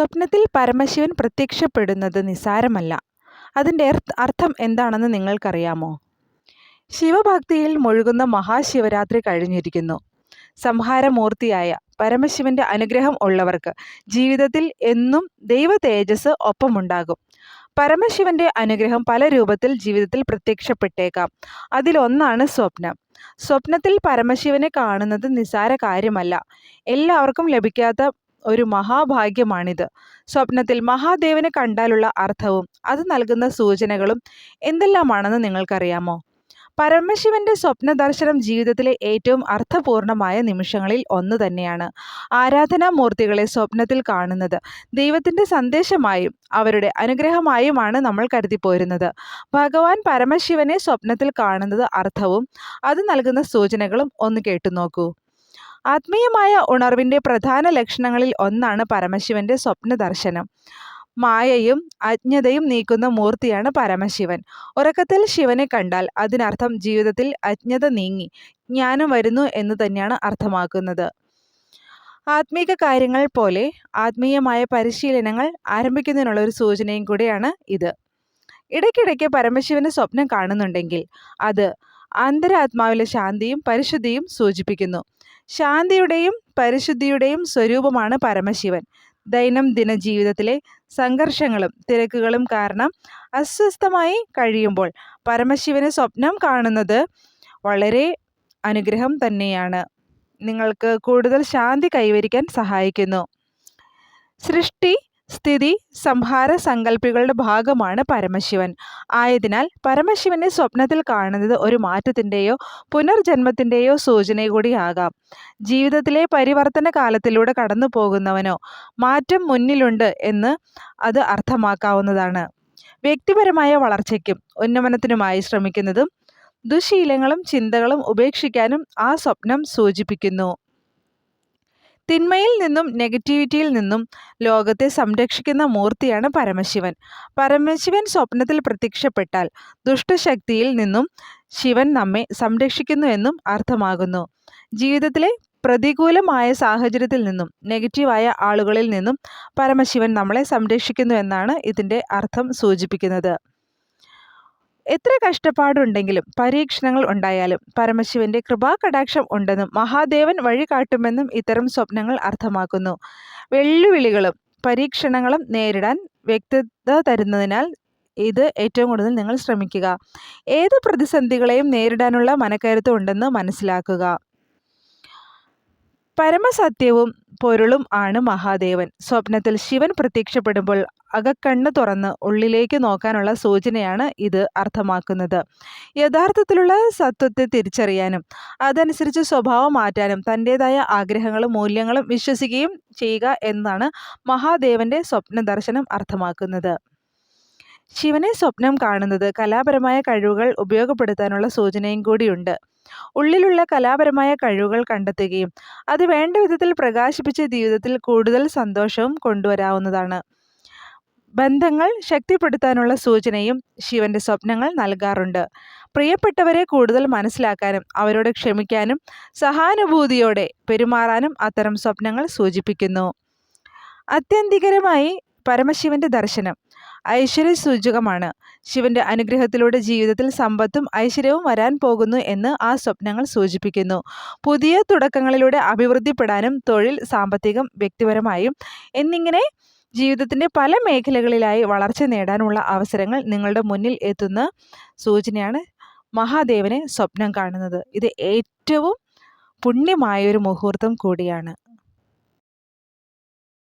സ്വപ്നത്തിൽ പരമശിവൻ പ്രത്യക്ഷപ്പെടുന്നത് നിസാരമല്ല. അതിന്റെ അർത്ഥം എന്താണെന്ന് നിങ്ങൾക്കറിയാമോ? ശിവഭക്തിയിൽ മുഴുകുന്ന മഹാശിവരാത്രി കഴിഞ്ഞിരിക്കുന്നു. സംഹാരമൂർത്തിയായ പരമശിവന്റെ അനുഗ്രഹം ഉള്ളവർക്ക് ജീവിതത്തിൽ എന്നും ദൈവ തേജസ് ഒപ്പമുണ്ടാകും. പരമശിവന്റെ അനുഗ്രഹം പല രൂപത്തിൽ ജീവിതത്തിൽ പ്രത്യക്ഷപ്പെട്ടേക്കാം. അതിലൊന്നാണ് സ്വപ്നം. സ്വപ്നത്തിൽ പരമശിവനെ കാണുന്നത് നിസാര കാര്യമല്ല. എല്ലാവർക്കും ലഭിക്കാത്ത ഒരു മഹാഭാഗ്യമാണിത്. സ്വപ്നത്തിൽ മഹാദേവനെ കണ്ടാലുള്ള അർത്ഥവും അത് നൽകുന്ന സൂചനകളും എന്തെല്ലാമാണെന്ന് നിങ്ങൾക്കറിയാമോ? പരമശിവന്റെ സ്വപ്ന ദർശനം ജീവിതത്തിലെ ഏറ്റവും അർത്ഥപൂർണമായ നിമിഷങ്ങളിൽ ഒന്ന് തന്നെയാണ്. ആരാധനാമൂർത്തികളെ സ്വപ്നത്തിൽ കാണുന്നത് ദൈവത്തിന്റെ സന്ദേശമായും അവരുടെ അനുഗ്രഹമായുമാണ് നമ്മൾ കരുതിപ്പോരുന്നത്. ഭഗവാൻ പരമശിവനെ സ്വപ്നത്തിൽ കാണുന്നത് അർത്ഥവും അത് നൽകുന്ന സൂചനകളും ഒന്ന് കേട്ടു നോക്കൂ ആത്മീയമായ ഉണർവിന്റെ പ്രധാന ലക്ഷണങ്ങളിൽ ഒന്നാണ് പരമശിവന്റെ സ്വപ്ന ദർശനം മായയും അജ്ഞതയും നീക്കുന്ന മൂർത്തിയാണ് പരമശിവൻ. ഉറക്കത്തിൽ ശിവനെ കണ്ടാൽ അതിനർത്ഥം ജീവിതത്തിൽ അജ്ഞത നീങ്ങി ജ്ഞാനം വരുന്നു എന്ന് തന്നെയാണ് അർത്ഥമാക്കുന്നത്. ആത്മീക കാര്യങ്ങൾ പോലെ ആത്മീയമായ പരിശീലനങ്ങൾ ആരംഭിക്കുന്നതിനുള്ള ഒരു സൂചനയും കൂടിയാണ് ഇത്. ഇടയ്ക്കിടയ്ക്ക് പരമശിവന് സ്വപ്നം കാണുന്നുണ്ടെങ്കിൽ അത് അന്തരാത്മാവിലെ ശാന്തിയും പരിശുദ്ധിയും സൂചിപ്പിക്കുന്നു. ശാന്തിയുടെയും പരിശുദ്ധിയുടെയും സ്വരൂപമാണ് പരമശിവൻ. ദൈനംദിന ജീവിതത്തിലെ സംഘർഷങ്ങളും തിരക്കുകളും കാരണം അസ്വസ്ഥമായി കഴിയുമ്പോൾ പരമശിവന് സ്വപ്നം കാണുന്നത് വളരെ അനുഗ്രഹം തന്നെയാണ്. നിങ്ങൾക്ക് കൂടുതൽ ശാന്തി കൈവരിക്കാൻ സഹായിക്കുന്നു. സൃഷ്ടി സ്ഥിതി സംഹാര സങ്കല്പികളുടെ ഭാഗമാണ് പരമശിവൻ. ആയതിനാൽ പരമശിവനെ സ്വപ്നത്തിൽ കാണുന്നത് ഒരു മാറ്റത്തിന്റെയോ പുനർജന്മത്തിന്റെയോ സൂചന കൂടിയാകാം. ജീവിതത്തിലെ പരിവർത്തന കാലത്തിലൂടെ കടന്നു പോകുന്നവനോ മാറ്റം മുന്നിലുണ്ട് എന്ന് അത് അർത്ഥമാക്കാവുന്നതാണ്. വ്യക്തിപരമായ വളർച്ചയ്ക്കും ഉന്നമനത്തിനുമായി ശ്രമിക്കുന്നതും ദുശീലങ്ങളും ചിന്തകളും ഉപേക്ഷിക്കാനും ആ സ്വപ്നം സൂചിപ്പിക്കുന്നു. തിന്മയിൽ നിന്നും നെഗറ്റിവിറ്റിയിൽ നിന്നും ലോകത്തെ സംരക്ഷിക്കുന്ന മൂർത്തിയാണ് പരമശിവൻ. പരമശിവൻ സ്വപ്നത്തിൽ പ്രത്യക്ഷപ്പെട്ടാൽ ദുഷ്ടശക്തിയിൽ നിന്നും ശിവൻ നമ്മെ സംരക്ഷിക്കുന്നു എന്നും അർത്ഥമാകുന്നു. ജീവിതത്തിലെ പ്രതികൂലമായ സാഹചര്യത്തിൽ നിന്നും നെഗറ്റീവായ ആളുകളിൽ നിന്നും പരമശിവൻ നമ്മളെ സംരക്ഷിക്കുന്നു എന്നാണ് ഇതിന്റെ അർത്ഥം സൂചിപ്പിക്കുന്നത്. എത്ര കഷ്ടപ്പാടുണ്ടെങ്കിലും പരീക്ഷണങ്ങൾ ഉണ്ടായാലും പരമശിവന്റെ കൃപാകടാക്ഷം ഉണ്ടെന്നും മഹാദേവൻ വഴി കാട്ടുമെന്നും ഇത്തരം സ്വപ്നങ്ങൾ അർത്ഥമാക്കുന്നു. വെല്ലുവിളികളും പരീക്ഷണങ്ങളും നേരിടാൻ വ്യക്തത തരുന്നതിനാൽ ഇത് ഏറ്റവും കൂടുതൽ നിങ്ങൾ ശ്രമിക്കുക. ഏത് പ്രതിസന്ധികളെയും നേരിടാനുള്ള മനക്കരുത്ത് ഉണ്ടെന്ന് മനസ്സിലാക്കുക. പരമസത്യവും പൊരുളും ആണ് മഹാദേവൻ. സ്വപ്നത്തിൽ ശിവൻ പ്രത്യക്ഷപ്പെടുമ്പോൾ അകക്കണ്ണ് തുറന്ന് ഉള്ളിലേക്ക് നോക്കാനുള്ള സൂചനയാണ് ഇത് അർത്ഥമാക്കുന്നത്. യഥാർത്ഥത്തിലുള്ള സത്വത്തെ തിരിച്ചറിയാനും അതനുസരിച്ച് സ്വഭാവം മാറ്റാനും തന്റെതായ ആഗ്രഹങ്ങളും മൂല്യങ്ങളും വിശ്വസിക്കുകയും ചെയ്യുക എന്നാണ് മഹാദേവന്റെ സ്വപ്ന ദർശനം അർത്ഥമാക്കുന്നത്. ശിവനെ സ്വപ്നം കാണുന്നത് കലാപരമായ കഴിവുകൾ ഉപയോഗപ്പെടുത്താനുള്ള സൂചനയും കൂടിയുണ്ട്. ഉള്ളിലുള്ള കലാപരമായ കഴിവുകൾ കണ്ടെത്തുകയും അത് വേണ്ട വിധത്തിൽ പ്രകാശിപ്പിച്ച ജീവിതത്തിൽ കൂടുതൽ സന്തോഷവും കൊണ്ടുവരാവുന്നതാണ്. ബന്ധങ്ങൾ ശക്തിപ്പെടുത്താനുള്ള സൂചനയും ശിവന്റെ സ്വപ്നങ്ങൾ നൽകാറുണ്ട്. പ്രിയപ്പെട്ടവരെ കൂടുതൽ മനസ്സിലാക്കാനും അവരോട് ക്ഷമിക്കാനും സഹാനുഭൂതിയോടെ പെരുമാറാനും അത്തരം സ്വപ്നങ്ങൾ സൂചിപ്പിക്കുന്നു. അത്യന്തികരമായി പരമശിവന്റെ ദർശനം. ഐശ്വര്യ സൂചകമാണ്. ശിവന്റെ അനുഗ്രഹത്തിലൂടെ ജീവിതത്തിൽ സമ്പത്തും ഐശ്വര്യവും വരാൻ പോകുന്നു എന്ന് ആ സ്വപ്നങ്ങൾ സൂചിപ്പിക്കുന്നു. പുതിയ തുടക്കങ്ങളിലൂടെ അഭിവൃദ്ധിപ്പെടാനും തൊഴിൽ സാമ്പത്തികം വ്യക്തിപരമായും എന്നിങ്ങനെ ജീവിതത്തിന്റെ പല മേഖലകളിലായി വളർച്ച നേടാനുള്ള അവസരങ്ങൾ നിങ്ങളുടെ മുന്നിൽ എത്തുന്ന സൂചനയാണ് മഹാദേവനെ സ്വപ്നം കാണുന്നത്. ഇത് ഏറ്റവും പുണ്യമായൊരു മുഹൂർത്തം കൂടിയാണ്.